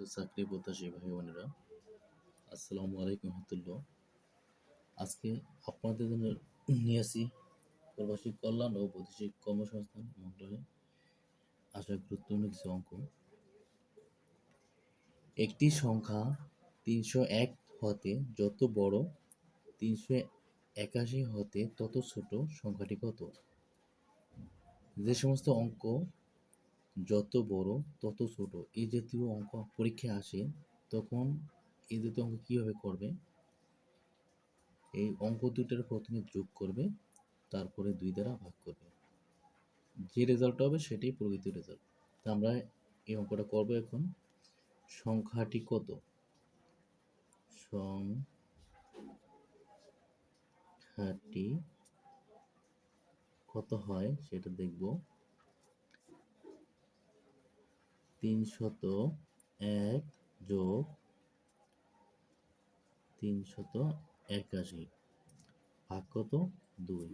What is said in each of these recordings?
তো চাকরি প্রত্যাশী ভাই বোনেরা, আসসালামু আলাইকুম রহমতুল্লাহ। আজকে আপনাদের জন্য নিয়ে আসি প্রবাসী কল্যাণ ও বৈদেশিক কর্মসংস্থান মন্ত্রণালয়ে আসা গুরুত্বপূর্ণ কিছু অঙ্ক। একটি সংখ্যা তিনশো এক হতে যত বড়, তিনশো একাশি হতে তত ছোট সংখ্যাটি কত? যে সমস্ত অঙ্ক যত বড়, তত ছোট। এই জাতীয় অঙ্ক পরীক্ষায় আসে, তখন এই জাতীয় অঙ্ক কীভাবে করবে? এই অঙ্ক দুটার প্রথমে যোগ করবে, তারপরে দুই দ্বারা ভাগ করবে। যে রেজাল্টটা হবে সেটাই প্রকৃত রেজাল্ট তা আমরা এই অঙ্কটা করব এখন। সংখ্যাটি কত? সংখ্যাটি কত হয় সেটা দেখব। তিনশত এক যোগ তিনশত একাশি। ভাগ কত? দুই।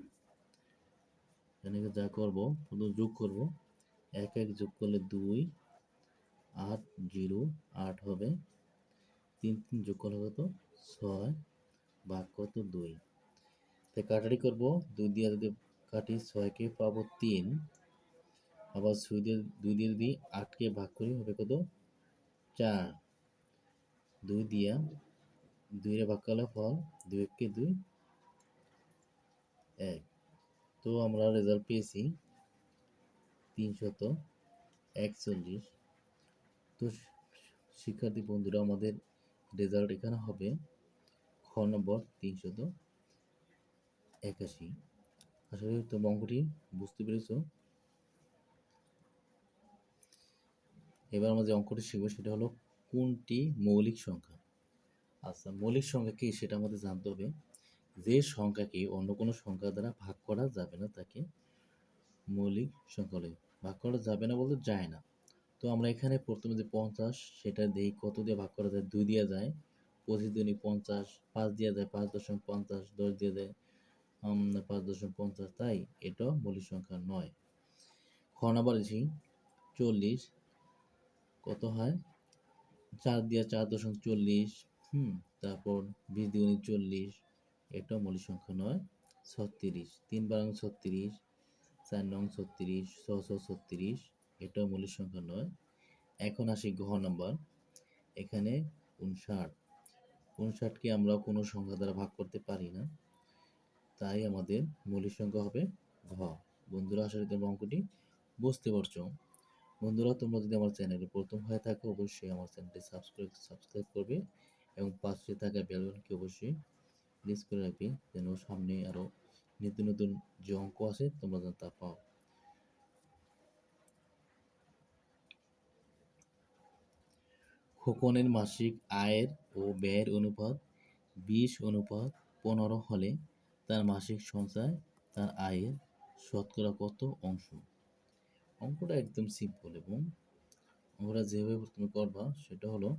এখানে যা করব প্রথম যোগ করব। এক এক যোগ করলে দুই, আট, জিরো, আট হবে। তিন তিন যোগ করলে কত? ছয়। ভাগ কত? দুই। তাই কাটারি করব। দুই দিয়ে যদি কাটি, ছয়কে পাবো তিন। আবার দিয়ে দুই দিয়ে যদি আটকে ভাগ করি, হবে কত? চার। দুই দিয়া দুইয়ে ভাগ করলে ফল দুই এককে দুই, এক। তো আমরা রেজাল্ট পেয়েছি তিনশত একচল্লিশ। তো শিক্ষার্থী বন্ধুরা, আমাদের রেজাল্ট এখানে হবে খ নম্বর তিনশত একাশি। আসলে তো অঙ্কটি বুঝতে পেরেছ। এবার আমরা যে অঙ্কটি শিখব সেটা হলো কোনটি মৌলিক সংখ্যা? আচ্ছা মৌলিক সংখ্যা কি সেটা আমাদের জানতে হবে। যে সংখ্যাকে অন্য কোনো সংখ্যা দ্বারা ভাগ করা যাবে না, তাকে মৌলিক সংখ্যা বলে। ভাগ করা যাবে না বলতে যায় না। তো আমরা এখানে প্রথমে যে পঞ্চাশ, সেটা দিই কত দিয়ে ভাগ করা যায়? দুই দিয়ে যায়। পঁচিশ দিনই পঞ্চাশ, পাঁচ দিয়ে যায় পাঁচ দশমিক পঞ্চাশ, দশ দিয়ে দেয় পাঁচ দশমিক পঞ্চাশ। তাই এটা মৌলিক সংখ্যা নয়। খ নাম্বার বলছি চল্লিশ কত হয়? চার দিয়ে চার দশমিক চল্লিশ, হুম, তারপর বিশ দ্বিগুণী চল্লিশ এটাও মৌলিক সংখ্যা নয়, ছত্রিশ, তিন বারং ছত্রিশ, চার নং ছত্রিশ ছশো ছত্রিশ এটাও মৌলিক সংখ্যা নয়। এখন আসি ঘ নাম্বার, এখানে উনষাট, উনষাটকে আমরা কোনো সংখ্যা দ্বারা ভাগ করতে পারি না, তাই আমাদের মৌলিক সংখ্যা হবে ঘ। বন্ধুরা করি অঙ্কটি বুঝতে পারছ। বন্ধুরা, তোমরা যদি আমার চ্যানেলে প্রথম হয়ে থাকো, অবশ্যই আমার চ্যানেলটি সাবস্ক্রাইব সাবস্ক্রাইব করবে এবং পাশে থাকা বেলবনকে অবশ্যই প্রেস করে রাখবে, যেন সামনে আরও নতুন নতুন যে অঙ্ক আছে, তোমরা যেন তা পাও। খোকনের মাসিক আয়ের ও ব্যয়ের অনুপাত বিশ অনুপাত পনেরো হলে তার মাসিক সঞ্চয় তার আয়ের শতকরা কত অংশ? অঙ্কটা একদম সিম্পল এবং অঙ্কটা যেভাবে তুমি করবা সেটা হলো